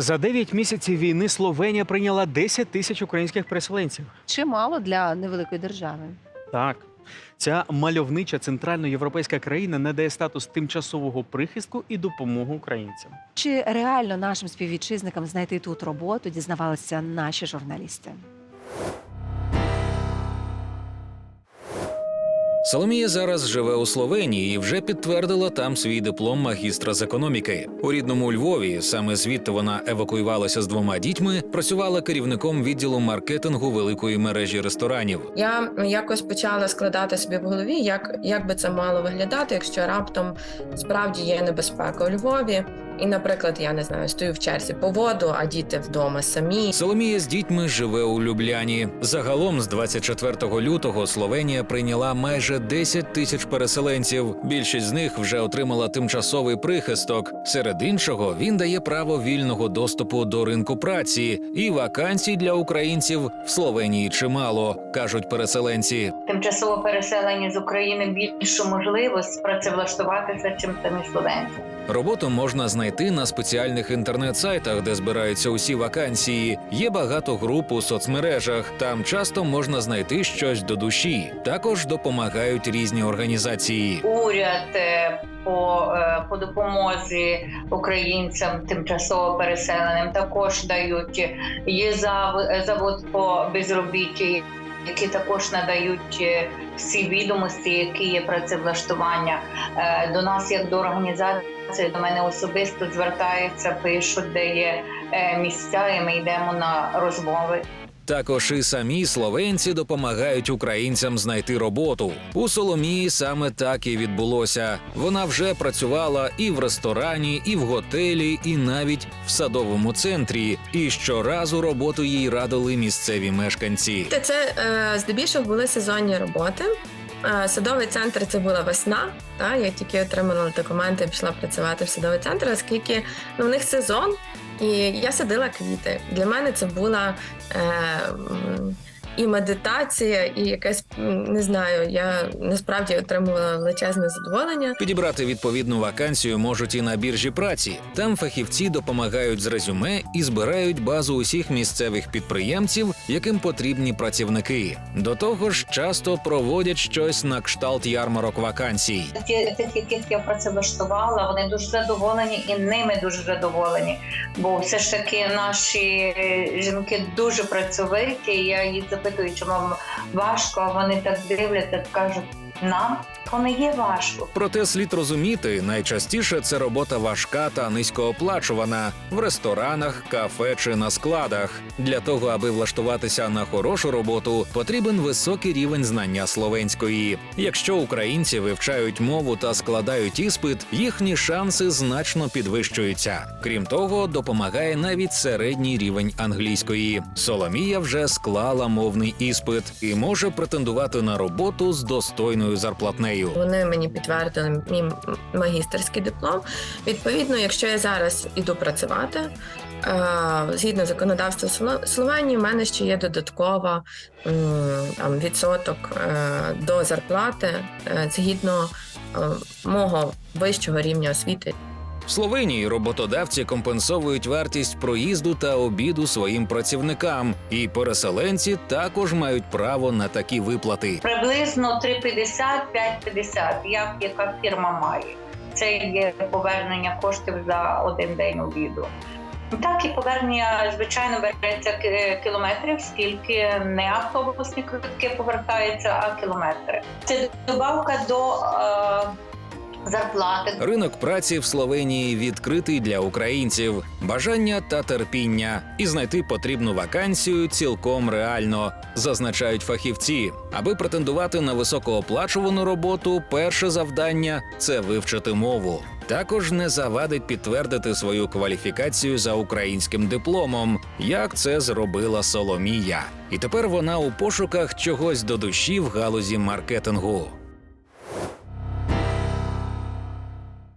За 9 місяців війни Словенія прийняла 10 тисяч українських переселенців. Чимало для невеликої держави. Так. Ця мальовнича центральноєвропейська країна надає статус тимчасового прихистку і допомогу українцям. Чи реально нашим співвітчизникам знайти тут роботу, дізнавалися наші журналісти. Соломія зараз живе у Словенії і вже підтвердила там свій диплом магістра з економіки. У рідному Львові, саме звідти вона евакуювалася з двома дітьми, працювала керівником відділу маркетингу великої мережі ресторанів. Я якось почала складати собі в голові, як, як би це мало виглядати, якщо раптом справді є небезпека у Львові. І, наприклад, я не знаю, стою в черзі по воду, а діти вдома самі. Соломія з дітьми живе у Любляні. Загалом з 24 лютого Словенія прийняла майже 10 тисяч переселенців. Більшість з них вже отримала тимчасовий прихисток. Серед іншого він дає право вільного доступу до ринку праці і вакансій для українців в Словенії чимало, кажуть переселенці. тимчасово переселені з України більшу можливість працевлаштуватися, чим самі словенці. Роботу можна знайти на спеціальних інтернет-сайтах, де збираються усі вакансії. Є багато груп у соцмережах. Там часто можна знайти щось до душі. Також допомагають різні організації. Уряд е, по, е, по допомозі українцям тимчасово переселеним також дають. Є завод по безробітті, які також надають е, всі відомості, які є працевлаштування. До нас, як до організації, до мене особисто звертаються, пишуть, де є е, місця, і ми йдемо на розмови. Також і самі словенці допомагають українцям знайти роботу. У Соломії саме так і відбулося. Вона вже працювала і в ресторані, і в готелі, і навіть в садовому центрі. І щоразу роботу їй радили місцеві мешканці. Та Це е, здебільшого були сезонні роботи. Е, Садовий центр це була весна. Та я тільки отримала документи, пішла працювати в садовий центр, оскільки ну, в них сезон, і я садила квіти. Для мене це була е, і медитація, і якась не знаю. Я насправді отримувала величезне задоволення. Підібрати відповідну вакансію можуть і на біржі праці. Там фахівці допомагають з резюме і збирають базу усіх місцевих підприємців, яким потрібні працівники. До того ж, часто проводять щось на кшталт ярмарок вакансій. Ті, тих, яких я працевлаштувала, вони дуже задоволені і ними дуже задоволені. Бо все ж таки наші жінки дуже працьовиті. Я їх запитую, чому вам важко, вони так дивляться, кажуть, нам то не є важко. Проте слід розуміти, найчастіше це робота важка та низькооплачувана в ресторанах, кафе чи на складах. Для того, аби влаштуватися на хорошу роботу, потрібен високий рівень знання словенської. Якщо українці вивчають мову та складають іспит, їхні шанси значно підвищуються. Крім того, допомагає навіть середній рівень англійської. Соломія вже склала мовний іспит і може претендувати на роботу з достойною зарплатнею. Вони мені підтвердили мій магістерський диплом. Відповідно, якщо я зараз іду працювати, е, згідно законодавства Словенії, в мене ще є додаткова там, відсоток е, до зарплати е, згідно мого вищого рівня освіти. В Словенії роботодавці компенсовують вартість проїзду та обіду своїм працівникам, і переселенці також мають право на такі виплати. Приблизно 3,50-5,50, як яка фірма має. Це є повернення коштів за один день обіду. Так і повернення, звичайно, береться кілометрів, скільки не автобусні квитки повертаються, а кілометри. Це добавка до е, зарплати. Ринок праці в Словенії відкритий для українців, бажання та терпіння, і знайти потрібну вакансію цілком реально, зазначають фахівці. Аби претендувати на високооплачувану роботу, перше завдання це вивчити мову. Також не завадить підтвердити свою кваліфікацію за українським дипломом, як це зробила Соломія. І тепер вона у пошуках чогось до душі в галузі маркетингу.